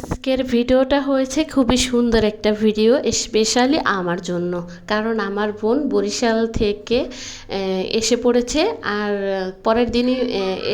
আজকের ভিডিওটা হয়েছে খুবই সুন্দর একটা ভিডিও স্পেশালি আমার জন্য। কারণ আমার বোন বরিশাল থেকে এসে পড়েছে আর পরের দিনই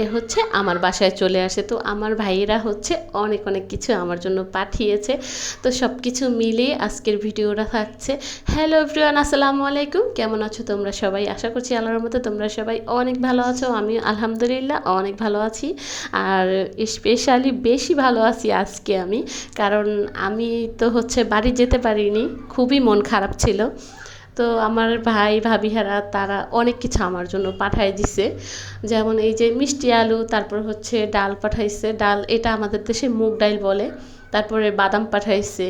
এ হচ্ছে আমার বাসায় চলে আসে। তো আমার ভাইয়েরা হচ্ছে অনেক অনেক কিছু আমার জন্য পাঠিয়েছে। তো সব কিছু মিলিয়ে আজকের ভিডিওটা থাকছে। হ্যালো এভরিওয়ান আসসালামু আলাইকুম। কেমন আছো তোমরা সবাই? আশা করছি আল্লাহর মতো তোমরা সবাই অনেক ভালো আছো। আমি আলহামদুলিল্লাহ অনেক ভালো আছি। আর স্পেশালি বেশি ভালো আছি আজকে আমি। কারণ আমি তো হচ্ছে বাড়ি যেতে পারিনি, খুবই মন খারাপ ছিল। তো আমার ভাই, ভাবিহারা তারা অনেক কিছু আমার জন্য পাঠাই দিছে। যেমন এই যে মিষ্টি আলু, তারপর হচ্ছে ডাল পাঠাইছে। ডাল, এটা আমাদের দেশে মুগ ডাল বলে। তারপরে বাদাম পাঠাইছে,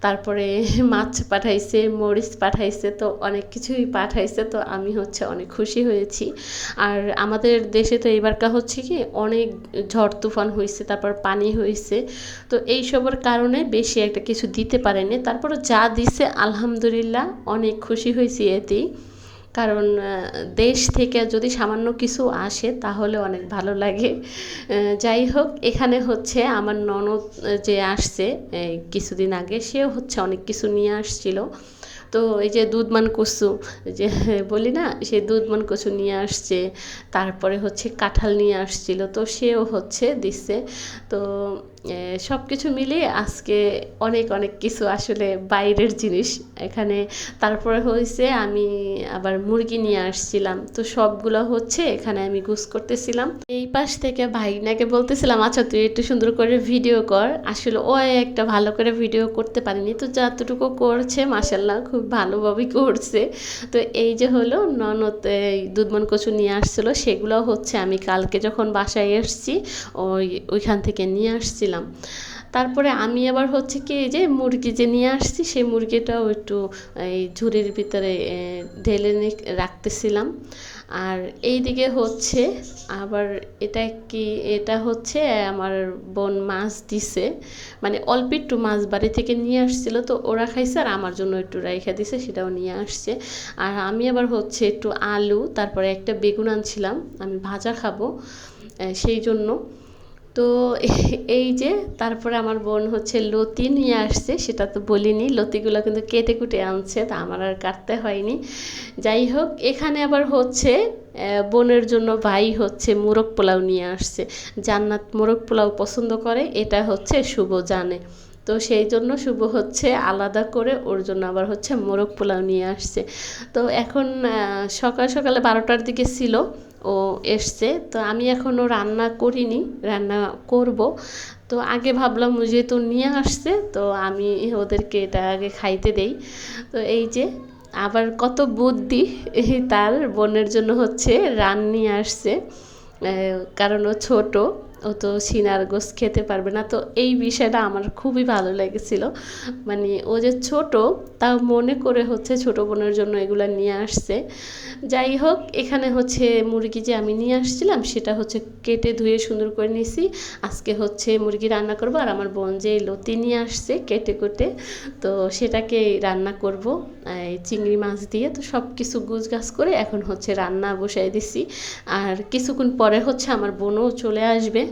তারপরে মাছ পাঠাইছে, মরিচ পাঠাইছে, তো অনেক কিছুই পাঠাইছে, তো আমি হচ্ছে অনেক খুশি হয়েছি। আর আমাদের দেশে তো এবারকা হচ্ছে কি অনেক ঝড় তুফান হয়েছে তারপর পানি হয়েছে তো এই সবের কারণে বেশি একটা কিছু দিতে পারেনি। তারপরে যা দিছে, আলহামদুলিল্লাহ, অনেক খুশি হয়েছি এতেই। কারণ দেশ থেকে যদি সামান্য কিছু আসে তাহলে অনেক ভালো লাগে। যাই হোক, এখানে হচ্ছে আমার ননদ যে আসছে কিছুদিন আগে, সেও হচ্ছে অনেক কিছু নিয়ে আসছিল। তো এই যে দুধমান কচু যে বলি না, সে দুধমান কচু নিয়ে আসছে, তারপরে হচ্ছে কাঁঠাল নিয়ে আসছিল, তো সেও হচ্ছে দিচ্ছে। তো সব কিছু মিলিয়ে আজকে অনেক অনেক কিছু আসলে বাইরের জিনিস। এখানে তারপরে হয়েছে আমি আবার মুরগি নিয়ে আসছিলাম। তো সবগুলো হচ্ছে এখানে আমি গুছ করতেছিলাম। এই পাশ থেকে ভাইনাকে বলতেছিলাম আচ্ছা তুই একটু সুন্দর করে ভিডিও কর। আসলে ও একটা ভালো করে ভিডিও করতে পারিনি। তো যতটুকু করছে মাসাল্লাহ খুব ভালোভাবেই করছে। তো এই যে হলো, ননদ এই দুধমন কচু নিয়ে আসছিল। সেগুলো হচ্ছে আমি কালকে যখন বাসায় এসছি, ওই, ওইখান থেকে নিয়ে আসছিলাম তারপরে আমি আবার হচ্ছে কি এই যে মুরগি যে নিয়ে আসছি, সেই মুরগিটাও একটু এই ঝুড়ির ভিতরে ঢেলে রাখতেছিলাম। আর এই দিকে হচ্ছে আবার এটা কি, এটা হচ্ছে আমার বোন মাছ দিছে। মানে অল্প একটু মাছ বাড়ি থেকে নিয়ে আসছিল, তো ওরা খাইছে আর আমার জন্য একটু রাইখা দিছে, সেটাও নিয়ে আসছে। আর আমি আবার হচ্ছে একটু আলু, তারপরে একটা বেগুন আনছিলাম, আমি ভাজা খাব সেই জন্য। তো এই যে, তারপরে আমার বোন হচ্ছে লতি নিয়ে আসছে, সেটা তো বলিনি, লতিগুলো কিন্তু কেটে কুটে আনছে, তা আমার আর কাটতে হয়নি। যাই হোক, এখানে আবার হচ্ছে বোনের জন্য ভাই হচ্ছে মোরগ পোলাও নিয়ে আসছে। জান্নাত মোরগ পোলাও পছন্দ করে, এটা হচ্ছে শুভ জানে। তো সেই জন্য শুভ হচ্ছে আলাদা করে, ওর জন্য আবার হচ্ছে মোরগ পোলাও নিয়ে আসছে। তো এখন সকাল সকালে বারোটার দিকে ছিল, ও এসছে। তো আমি এখনও রান্না করিনি, রান্না করব। তো আগে ভাবলাম যেহেতু নিয়ে আসছে, তো আমি ওদেরকে এটা আগে খাইতে দেই। তো এই যে, আবার কত বুদ্ধি তার বোনের জন্য হচ্ছে রান নিয়ে আসছে। কারণ ও ছোট। ও তো সিনার গোস খেতে পারবে না। তো এই বিষয়টা আমার খুবই ভালো লেগেছিল। মানে ও যে ছোট, তাও মনে করে হচ্ছে ছোট বোনের জন্য এগুলো নিয়ে আসছে। যাই হোক, এখানে হচ্ছে মুরগি যে আমি নিয়ে আসছিলাম, সেটা হচ্ছে কেটে ধুয়ে সুন্দর করে নিয়েছি আজকে হচ্ছে মুরগি রান্না করব আর আমার বোন যে লতি নিয়ে আসছে কেটে কুটে, তো সেটাকে রান্না করব। এই চিংড়ি মাছ দিয়ে, তো সব কিছু গুছগাছ করে এখন হচ্ছে রান্না বসাই দিছি। আর কিছুক্ষণ পরে হচ্ছে আমার বোনও চলে আসবে।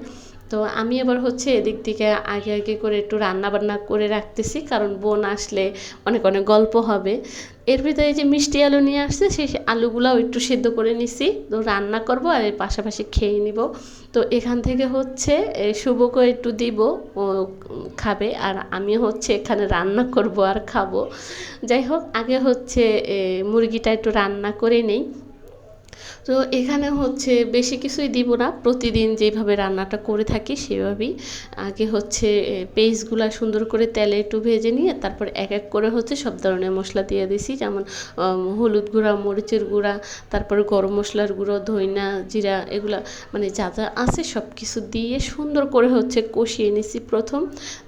তো আমি আবার হচ্ছে এদিক থেকে আগে আগে করে একটু রান্না বান্না করে রাখতেছি, কারণ বোন আসলে অনেক অনেক গল্প হবে। এর ভিতরে যে মিষ্টি আলু নিয়ে আসছে, সেই আলুগুলাও একটু সেদ্ধ করে নিছি। তো রান্না করব আর এর পাশাপাশি খেয়ে নিব। তো এখান থেকে হচ্ছে শুভকে একটু দিব, ও খাবে আর আমি হচ্ছে এখানে রান্না করব আর খাব। যাই হোক, আগে হচ্ছে মুরগিটা একটু রান্না করে নেই। তো এখানে হচ্ছে বেশি কিছুই দিব না। প্রতিদিন যেভাবে রান্নাটা করে থাকি সেভাবেই। আগে হচ্ছে পেস্টগুলো সুন্দর করে তেলে একটু ভেজে নিয়ে তারপর এক এক করে হচ্ছে সব ধরনের মশলা দিয়ে দিছি। যেমন হলুদ গুঁড়া, মরিচের গুঁড়া, তারপর গরম মশলার গুঁড়ো, ধইনা, জিরা, এগুলা মানে যা যা আছে সব কিছু দিয়ে সুন্দর করে হচ্ছে কষিয়ে নিছি প্রথম।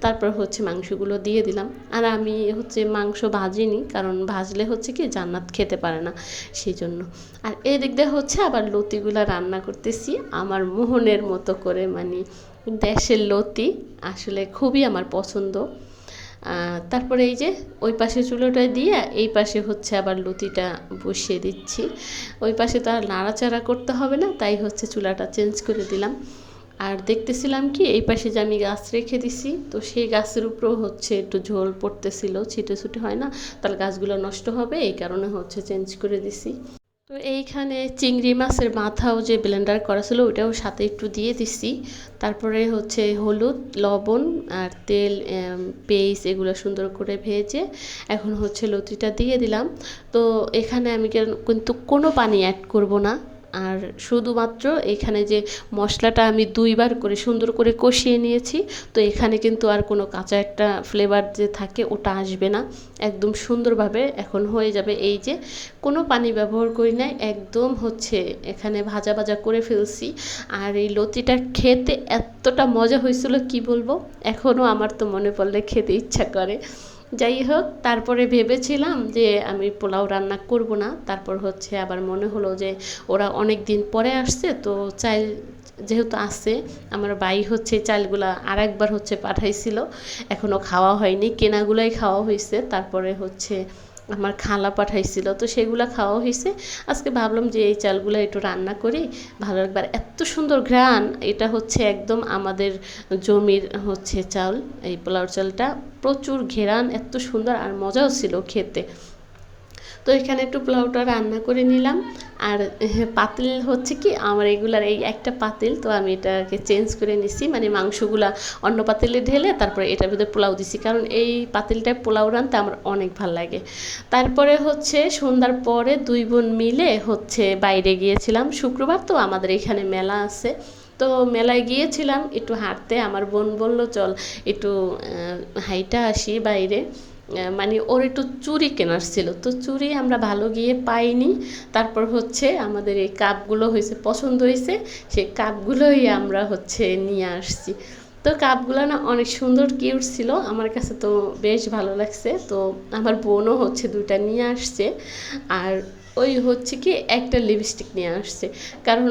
তারপর হচ্ছে মাংসগুলো দিয়ে দিলাম। আর আমি হচ্ছে মাংস ভাজিনি, কারণ ভাজলে হচ্ছে কি জান্নাত খেতে পারে না সেই জন্য আর এদিক দিয়ে হচ্ছে আবার লতিগুলা রান্না করতেছি। আমার মোহনের মতো করে মানে দেশের লতি আসলে খুবই আমার পছন্দ। তারপরে এই যে ওই পাশে চুলোটা দিয়ে এই পাশে হচ্ছে আবার লতিটা বসিয়ে দিচ্ছি। ওই পাশে তো আর নাড়াচাড়া করতে হবে না, তাই হচ্ছে চুলাটা চেঞ্জ করে দিলাম। আর দেখতেছিলাম কি এই পাশে যে আমি গাছ রেখে দিছি, তো সেই গাছের উপরেও হচ্ছে একটু ঝোল পড়তেছিল, ছিটে ছুটে হয় না, তাহলে গাছগুলো নষ্ট হবে, এই কারণে হচ্ছে চেঞ্জ করে দিছি। তো এইখানে চিংড়ি মাছের মাথাও যে ব্লেন্ডার করা ছিল ওটাও সাথে একটু দিয়ে দিছি তারপরে হচ্ছে হলুদ, লবণ আর তেল পেস্ট এগুলো সুন্দর করে ভেজে এখন হচ্ছে লতিটা দিয়ে দিলাম। তো এখানে আমি কিন্তু কোনো পানি অ্যাড করব না। আর শুধুমাত্র এখানে যে মশলাটা আমি দুইবার করে সুন্দর করে কষিয়ে নিয়েছি, তো এখানে কিন্তু আর কোনো কাঁচা একটা ফ্লেভার যে থাকে ওটা আসবে না। একদম সুন্দরভাবে এখন হয়ে যাবে এই যে। কোনো পানি ব্যবহার করি নাই, একদম হচ্ছে এখানে ভাজা ভাজা করে ফেলছি। আর এই লতিটা খেতে এতটা মজা হয়েছিল, কি বলব? এখনও আমার তো মনে পড়লে খেতে ইচ্ছা করে। যাই হোক তারপরে ভেবেছিলাম যে আমি পোলাও রান্না করব না। তারপর হচ্ছে আবার মনে হলো যে ওরা অনেক দিন পরে আসছে, তো চাইল যেহেতু আছে, আমার বাই হচ্ছে চালগুলা আর একবার হচ্ছে পাঠাইছিল। এখনও খাওয়া হয়নি, কেনাগুলাই খাওয়া হয়েছে তারপরে হচ্ছে আমার খালা পাঠাইছিল, তো সেগুলো খাওয়া হয়েছে আজকে ভাবলাম যে এই চালগুলো একটু রান্না করি, ভালো একবার এত সুন্দর ঘ্রাণ, এটা হচ্ছে একদম আমাদের জমির হচ্ছে চাল, এই পোলাও চালটা। প্রচুর ঘেরান এত সুন্দর আর মজাও ছিল খেতে। তো এখানে একটু পোলাওটা রান্না করে নিলাম। আর পাতিল হচ্ছে কি, আমার এগুলার এই একটা পাতিল, তো আমি এটাকে চেঞ্জ করে নিছি। মানে মাংসগুলা অন্য পাতিলে ঢেলে তারপরে এটার ভিতরে পোলাও দিছি। কারণ এই পাতিলটায় পোলাও রানতে আমার অনেক ভালো লাগে। তারপরে হচ্ছে সন্ধ্যার পরে দুই বোন মিলে হচ্ছে বাইরে গিয়েছিলাম শুক্রবার, তো আমাদের এখানে মেলা আছে। তো মেলায় গিয়েছিলাম একটু হাঁটতে। আমার বোন বলল, চল একটু হাইটা আসি বাইরে। মানে ওর একটু চুরি কেনার ছিল। তো চুরি আমরা ভালো গিয়ে পাইনি। তারপর হচ্ছে আমাদের এই কাপগুলো হয়েছে, পছন্দ হয়েছে, সেই কাপগুলোই আমরা হচ্ছে নিয়ে আসছি। তো কাপগুলো না অনেক সুন্দর কিউট ছিল। আমার কাছে তো বেশ ভালো লাগছে। তো আমার বোনও হচ্ছে দুটা নিয়ে আসছে। আর ওই হচ্ছে কি একটা লিপস্টিক নিয়ে আসছে। কারণ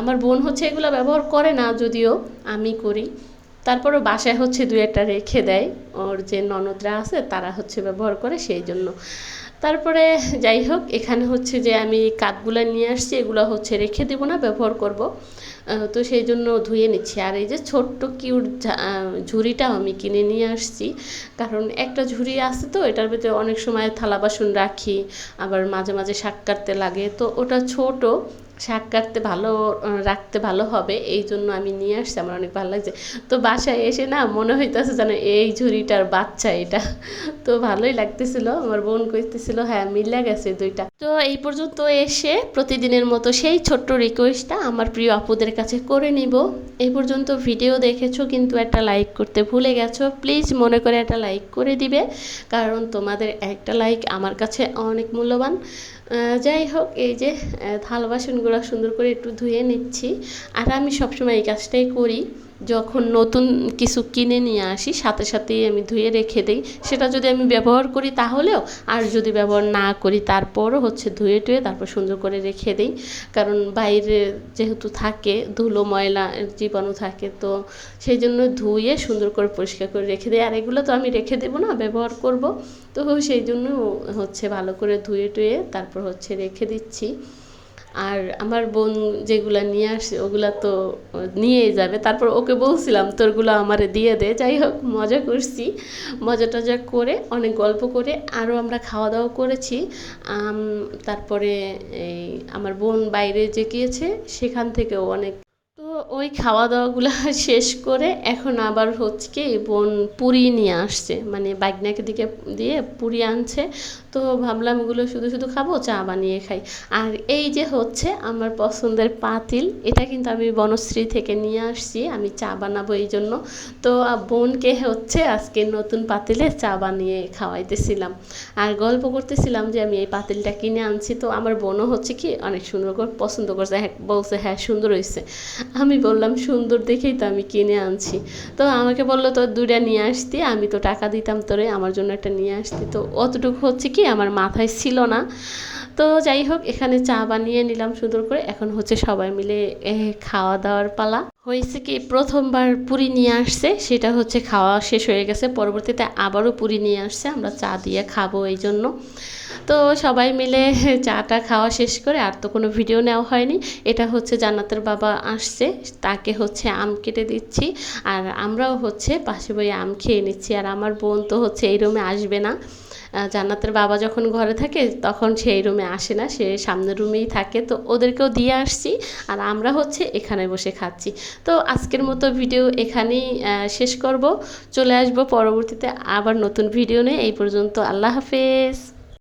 আমার বোন হচ্ছে এগুলো ব্যবহার করে না, যদিও আমি করি। তারপরও বাসায় হচ্ছে দু একটা রেখে দেয়। ওর যে ননদরা আছে, তারা হচ্ছে ব্যবহার করে সেই জন্য। তারপরে যাই হোক, এখানে হচ্ছে যে আমি কাপগুলো নিয়ে আসছি, এগুলো হচ্ছে রেখে দেবো না, ব্যবহার করব। তো সেই জন্য ধুয়ে নিচ্ছি। আর এই যে ছোট্ট কিউট ঝুড়িটাও আমি কিনে নিয়ে আসছি। কারণ একটা ঝুড়ি আছে তো, এটার ভিতরে অনেক সময় থালা বাসন রাখি, আবার মাঝে মাঝে শাক কাটতে লাগে। তো ওটা ছোট শাক কাটতে ভালো রাখতে ভালো হবে, এই জন্য আমি নিয়ে আসছি, আমার অনেক ভালো লাগছে। তো বাসায় এসে না মনে হইতেছে যেন এই ঝুড়িটার বাচ্চা এটা। তো ভালোই লাগতেছিল, আমার বোন কইতেছিল হ্যাঁ মিলে গেছে দুইটা। তো এই পর্যন্ত এসে প্রতিদিনের মতো সেই ছোট্ট রিকোয়েস্টটা আমার প্রিয় আপুদের কাছে করে নিব। এই পর্যন্ত ভিডিও দেখেছ, কিন্তু একটা লাইক করতে ভুলে গেছো প্লিজ মনে করে একটা লাইক করে দিবে, কারণ তোমাদের একটা লাইক আমার কাছে অনেক মূল্যবান। যাই হোক, এই যে থাল বাসনগুলো সুন্দর করে একটু ধুয়ে নিচ্ছি। আর আমি সবসময় এই কাজটাই করি, যখন নতুন কিছু কিনে নিয়ে আসি, সাথে সাথেই আমি ধুয়ে রেখে দিই। সেটা যদি আমি ব্যবহার করি তাহলেও, আর যদি ব্যবহার না করি তারপরও হচ্ছে ধুয়ে টুয়ে তারপর সুন্দর করে রেখে দিই। কারণ বাইরে যেহেতু থাকে, ধুলো, ময়লা, জীবাণু থাকে, তো সেই জন্য ধুয়ে সুন্দর করে পরিষ্কার করে রেখে দিই। আর এগুলো তো আমি রেখে দেবো না, ব্যবহার করব। তো সেই জন্য হচ্ছে ভালো করে ধুয়ে টুয়ে তারপর হচ্ছে রেখে দিচ্ছি। আর আমার বোন যেগুলো নিয়ে আসে, ওগুলা তো নিয়েই যাবে। তারপর ওকে বলছিলাম, তোরগুলো আমারে দিয়ে দে। যাই হোক, মজা করছি। মজা টজা করে, অনেক গল্প করে আরও আমরা খাওয়া দাওয়া করেছি তারপরে এই আমার বোন বাইরে যে গিয়েছে, সেখান থেকেও অনেক ওই খাওয়া দাওয়াগুলো শেষ করে এখন আবার হচ্ছে কি বোন পুরি নিয়ে আসছে। মানে বাইকনাকে দিকে দিয়ে পুরি আনছে। তো ভাবলাম এগুলো শুধু শুধু খাব, চা বানিয়ে খাই। আর এই যে হচ্ছে আমার পছন্দের পাতিল, এটা কিন্তু আমি বনশ্রী থেকে নিয়ে আসছি, আমি চা বানাবো এই জন্য। তো বোনকে হচ্ছে আজকে নতুন পাতিলে চা বানিয়ে খাওয়াইতেছিলাম। আর গল্প করতেছিলাম যে আমি এই পাতিলটা কিনে আনছি। তো আমার বোনও হচ্ছে কি অনেক সুন্দর করে পছন্দ করছে হ্যাঁ বলছে হ্যাঁ সুন্দর হয়েছে আমি বললাম, সুন্দর দেখেই তো আমি কিনে আনছি। তো আমাকে বলল তো দুইটা নিয়ে আসতি, আমি তো টাকা দিতাম তোরে, আমার জন্য একটা নিয়ে আসতি। তো অতটুকু হচ্ছে কি, আমার মাথায় ছিল না। তো যাই হোক, এখানে চা বানিয়ে নিলাম সুন্দর করে। এখন হচ্ছে সবাই মিলে খাওয়া দাওয়ার পালা। হয়েছে কি, প্রথমবার পুরি নিয়ে আসছে, সেটা হচ্ছে খাওয়া শেষ হয়ে গেছে। পরবর্তীতে আবারও পুরি নিয়ে আসছে, আমরা চা দিয়ে খাব এই জন্য তো সবাই মিলে চাটা খাওয়া শেষ করে আর তো কোনো ভিডিও নেওয়া হয়নি। এটা হচ্ছে জান্নাতের বাবা আসছে, তাকে হচ্ছে আম কেটে দিচ্ছি আর আমরাও হচ্ছে পাশে বই আম খেয়ে নিচ্ছি আর আমার বোন তো হচ্ছে এই রুমে আসবে না। জান্নাতের বাবা যখন ঘরে থাকে তখন সেই রুমে আসে না, সে সামনের রুমেই থাকে। তো ওদেরকেও দিয়ে আসছি আর আমরা হচ্ছে এখানে বসে খাচ্ছি। তো আজকের মতো ভিডিও এখানেই শেষ করব। চলে আসব পরবর্তীতে আবার নতুন ভিডিও নিয়ে। এই পর্যন্ত আল্লাহ হাফেজ।